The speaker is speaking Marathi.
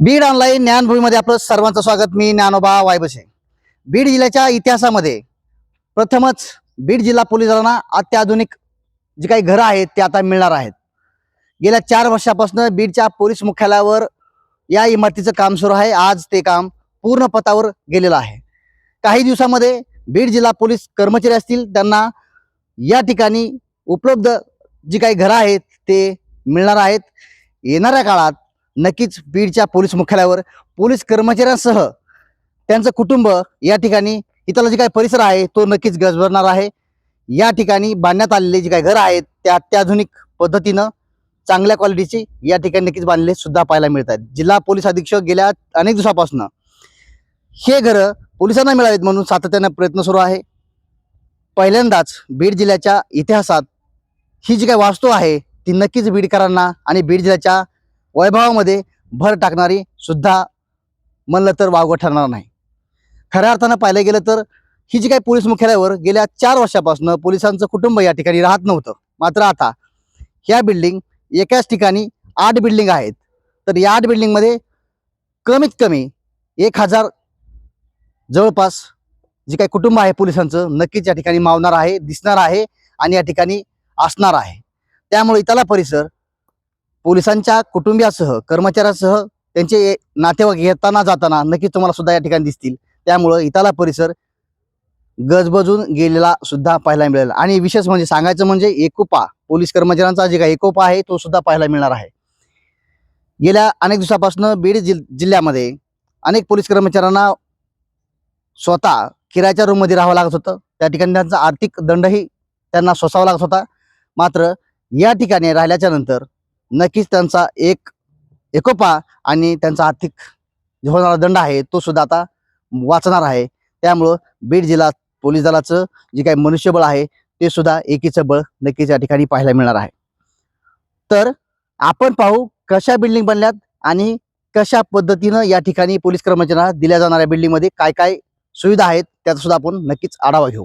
बीड ऑनलाईन ज्ञानभूमीमध्ये आपलं सर्वांचं स्वागत. मी ज्ञानोबा वायबसे. बीड जिल्ह्याच्या इतिहासामध्ये प्रथमच बीड जिल्हा पोलीस दलांना अत्याधुनिक जी काही घरं आहेत ते आता मिळणार आहेत. गेल्या चार वर्षापासून बीडच्या पोलीस मुख्यालयावर या इमारतीचं काम सुरू आहे. आज ते काम पूर्ण पथावर गेलेलं आहे. काही दिवसामध्ये बीड जिल्हा पोलीस कर्मचारी असतील त्यांना या ठिकाणी उपलब्ध जी काही घरं आहेत ते मिळणार आहेत. येणाऱ्या काळात नक्कीच बीडच्या पोलीस मुख्यालयावर पोलीस कर्मचाऱ्यांसह त्यांचं कुटुंब या ठिकाणी इथला जे काही परिसर आहे तो नक्कीच गजबजणार आहे. या ठिकाणी बांधण्यात आलेले जे काही घरं आहेत त्या अत्याधुनिक पद्धतीनं चांगल्या क्वालिटीची या ठिकाणी नक्कीच बांधले सुद्धा पाहायला मिळत आहेत जिल्हा पोलीस अधीक्षक गेल्या अनेक दिवसापासून हे घरं पोलिसांना मिळावेत म्हणून सातत्यानं प्रयत्न सुरू आहे. पहिल्यांदाच बीड जिल्ह्याच्या इतिहासात ही जी काही वास्तू आहे ती नक्कीच बीडकरांना आणि बीड जिल्ह्याच्या वैभवामध्ये भर टाकणारी सुद्धा म्हणलं तर वावगं ठरणार नाही. खऱ्या अर्थानं पाहिलं गेलं तर ही जी काही पोलीस मुख्यालयावर गेल्या चार वर्षापासून पोलिसांचं कुटुंब या ठिकाणी राहत नव्हतं मात्र आता ह्या बिल्डिंग एकाच ठिकाणी आठ बिल्डिंग आहेत. तर या आठ बिल्डिंगमध्ये कमीत कमी एक हजार जवळपास जे काही कुटुंब आहे पोलिसांचं नक्कीच या ठिकाणी मावणार आहे दिसणार आहे आणि या ठिकाणी असणार आहे. त्यामुळे इथला परिसर पोलिसांच्या कुटुंबियासह कर्मचाऱ्यासह त्यांचे नातेवाईक येताना जाताना नक्कीच तुम्हाला सुद्धा या ठिकाणी दिसतील. त्यामुळं इथला परिसर गजबजून गेलेला सुद्धा पाहायला मिळेल. आणि विशेष म्हणजे सांगायचं म्हणजे एकोपा पोलीस कर्मचाऱ्यांचा जे काही एकोपा आहे तो सुद्धा पाहायला मिळणार आहे. गेल्या अनेक दिवसापासून बीड जिल जिल्ह्यामध्ये अनेक पोलीस कर्मचाऱ्यांना स्वतः किरायाच्या रूममध्ये राहावं लागत होतं. त्या ठिकाणी त्यांचा आर्थिक दंडही त्यांना सोसावा लागत होता. मात्र या ठिकाणी राहिल्याच्या नंतर नक्कीच त्यांचा एक एकोपा आणि त्यांचा आर्थिक जो होणारा दंड आहे तो सुद्धा आता वाचणार आहे. त्यामुळं बीड जिल्हा पोलीस दलाचं जे काही मनुष्यबळ आहे ते सुद्धा एकीचं बळ नक्कीच या ठिकाणी पाहायला मिळणार आहे. तर आपण पाहू कशा बिल्डिंग बनल्यात आणि कशा पद्धतीनं या ठिकाणी पोलीस कर्मचाऱ्यांना दिल्या जाणाऱ्या बिल्डिंगमध्ये काय काय सुविधा आहेत त्याचा सुद्धा आपण नक्कीच आढावा घेऊ.